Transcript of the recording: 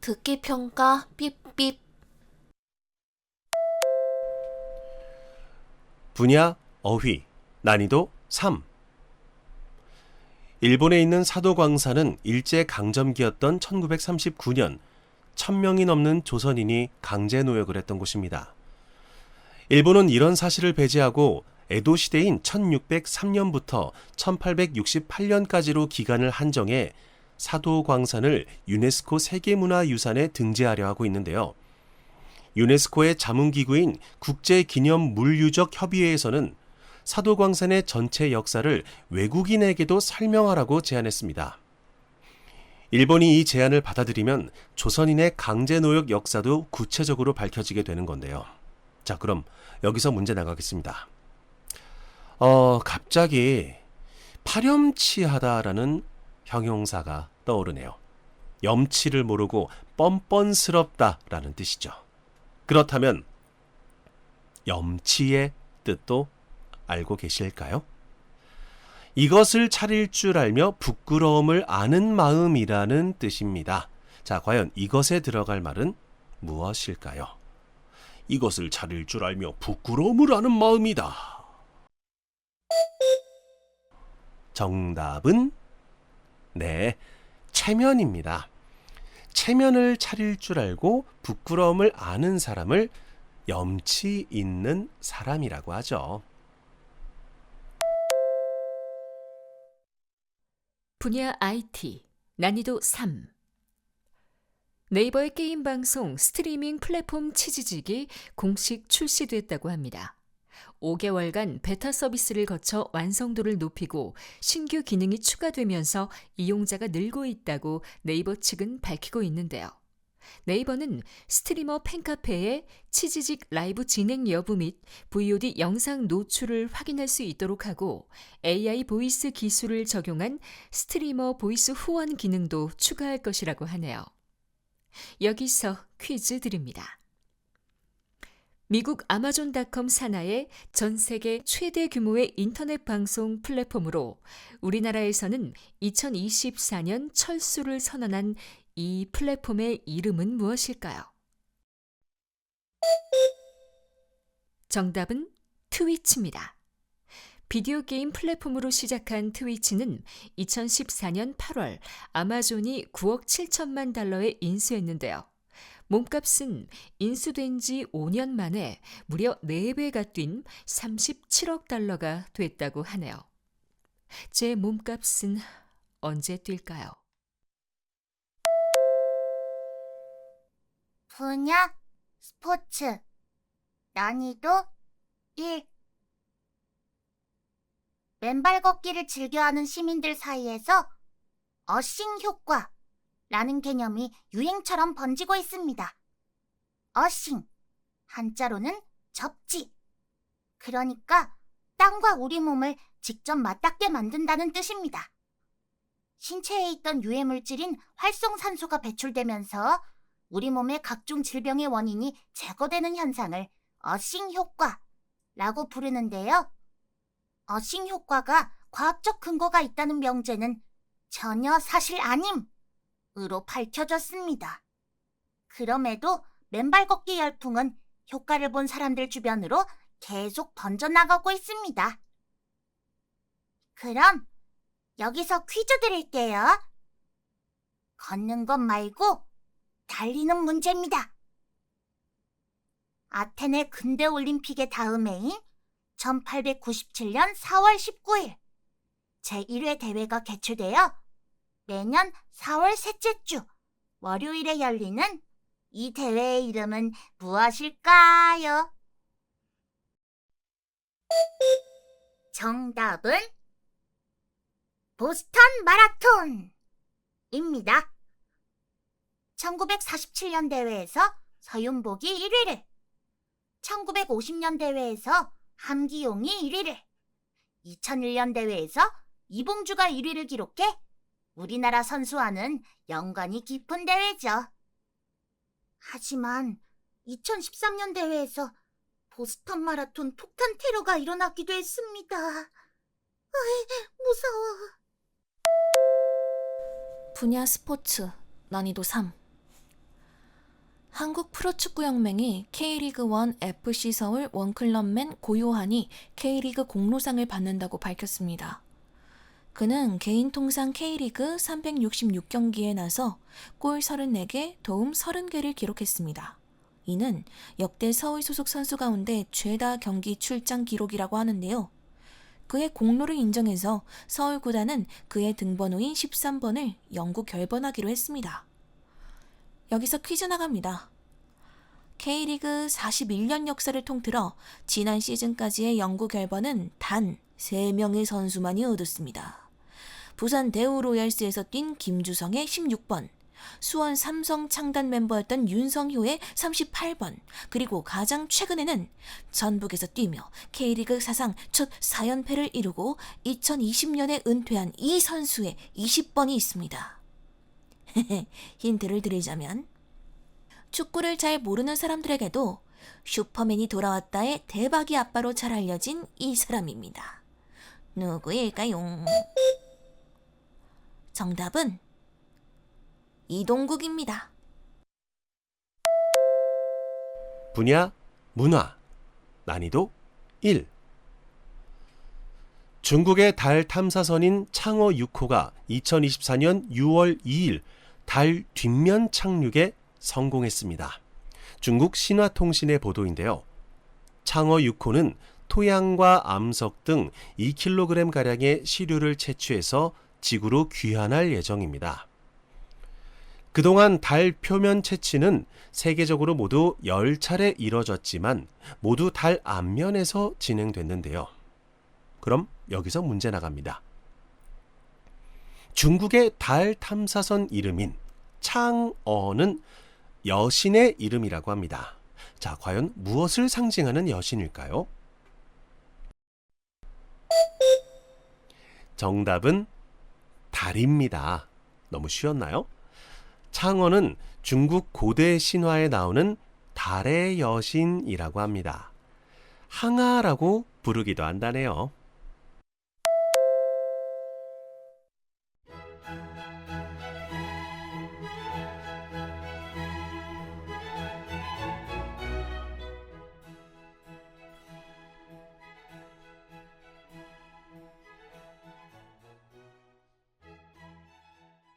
듣기 평가 삐삐. 분야 어휘 난이도 3 일본에 있는 사도광산은 일제 강점기였던 1939년 1000명이 넘는 조선인이 강제 노역을 했던 곳입니다. 일본은 이런 사실을 배제하고 에도 시대인 1603년부터 1868년까지로 기간을 한정해 사도광산을 유네스코 세계문화유산에 등재하려 하고 있는데요. 유네스코의 자문기구인 국제기념물유적협의회에서는 사도광산의 전체 역사를 외국인에게도 설명하라고 제안했습니다. 일본이 이 제안을 받아들이면 조선인의 강제노역 역사도 구체적으로 밝혀지게 되는 건데요. 자, 그럼 여기서 문제 나가겠습니다. 어, 갑자기 파렴치하다라는 형용사가 떠오르네요. 염치를 모르고 뻔뻔스럽다라는 뜻이죠. 그렇다면 염치의 뜻도 알고 계실까요? 이것을 차릴 줄 알며 부끄러움을 아는 마음이라는 뜻입니다. 자, 과연 이것에 들어갈 말은 무엇일까요? 이것을 차릴 줄 알며 부끄러움을 아는 마음이다. 정답은 네, 체면입니다. 체면을 차릴 줄 알고 부끄러움을 아는 사람을 염치 있는 사람이라고 하죠. 분야 IT 난이도 3 네이버의 게임 방송 스트리밍 플랫폼 치즈직이 공식 출시됐다고 합니다. 5개월간 베타 서비스를 거쳐 완성도를 높이고 신규 기능이 추가되면서 이용자가 늘고 있다고 네이버 측은 밝히고 있는데요. 네이버는 스트리머 팬카페에 치즈직 라이브 진행 여부 및 VOD 영상 노출을 확인할 수 있도록 하고 AI 보이스 기술을 적용한 스트리머 보이스 후원 기능도 추가할 것이라고 하네요. 여기서 퀴즈 드립니다. 미국 아마존닷컴 산하의 전 세계 최대 규모의 인터넷 방송 플랫폼으로 우리나라에서는 2024년 철수를 선언한 이 플랫폼의 이름은 무엇일까요? 정답은 트위치입니다. 비디오 게임 플랫폼으로 시작한 트위치는 2014년 8월 아마존이 9억 7천만 달러에 인수했는데요. 몸값은 인수된 지 5년 만에 무려 4배가 뛴 37억 달러가 됐다고 하네요. 제 몸값은 언제 뛸까요? 분야 스포츠 난이도 1 맨발 걷기를 즐겨하는 시민들 사이에서 어싱 효과 라는 개념이 유행처럼 번지고 있습니다. 어싱 한자로는 접지 그러니까 땅과 우리 몸을 직접 맞닿게 만든다는 뜻입니다. 신체에 있던 유해 물질인 활성산소가 배출되면서 우리 몸의 각종 질병의 원인이 제거되는 현상을 어싱 효과라고 부르는데요. 어싱 효과가 과학적 근거가 있다는 명제는 전혀 사실 아님 으로 밝혀졌습니다. 그럼에도 맨발 걷기 열풍은 효과를 본 사람들 주변으로 계속 번져나가고 있습니다. 그럼 여기서 퀴즈 드릴게요. 걷는 것 말고 달리는 문제입니다. 아테네 근대 올림픽의 다음 해인 1897년 4월 19일 제1회 대회가 개최되어 매년 4월 셋째 주 월요일에 열리는 이 대회의 이름은 무엇일까요? 정답은 보스턴 마라톤입니다. 1947년 대회에서 서윤복이 1위를, 1950년 대회에서 함기용이 1위를, 2001년 대회에서 이봉주가 1위를 기록해 우리나라 선수와는 연관이 깊은 대회죠. 하지만 2013년 대회에서 보스턴 마라톤 폭탄 테러가 일어나기도 했습니다. 으이, 무서워. 분야 스포츠 난이도 3. 한국 프로축구연맹이 K리그 1 FC 서울 원클럽맨 고요한이 K리그 공로상을 받는다고 밝혔습니다. 그는 개인 통상 K리그 366경기에 나서 골 34개, 도움 30개를 기록했습니다. 이는 역대 서울 소속 선수 가운데 최다 경기 출장 기록이라고 하는데요. 그의 공로를 인정해서 서울 구단은 그의 등번호인 13번을 영구 결번하기로 했습니다. 여기서 퀴즈 나갑니다. K리그 41년 역사를 통틀어 지난 시즌까지의 영구 결번은 단 3명의 선수만이 얻었습니다. 부산 대우 로얄스에서 뛴 김주성의 16번, 수원 삼성 창단 멤버였던 윤성효의 38번, 그리고 가장 최근에는 전북에서 뛰며 K리그 사상 첫 4연패를 이루고 2020년에 은퇴한 이 선수의 20번이 있습니다. 힌트를 드리자면 축구를 잘 모르는 사람들에게도 슈퍼맨이 돌아왔다의 대박이 아빠로 잘 알려진 이 사람입니다. 누구일까요? 정답은 이동국입니다. 분야 문화 난이도 1 중국의 달 탐사선인 창어 6호가 2024년 6월 2일 달 뒷면 착륙에 성공했습니다. 중국 신화통신의 보도인데요. 창어 6호는 토양과 암석 등 2kg 가량의 시료를 채취해서 지구로 귀환할 예정입니다. 그동안 달 표면 채취는 세계적으로 모두 10차례 이뤄졌지만 모두 달 앞면에서 진행됐는데요. 그럼 여기서 문제 나갑니다. 중국의 달 탐사선 이름인 창어는 여신의 이름이라고 합니다. 자, 과연 무엇을 상징하는 여신일까요? 정답은 달입니다. 너무 쉬웠나요? 창어는 중국 고대 신화에 나오는 달의 여신이라고 합니다. 항아라고 부르기도 한다네요.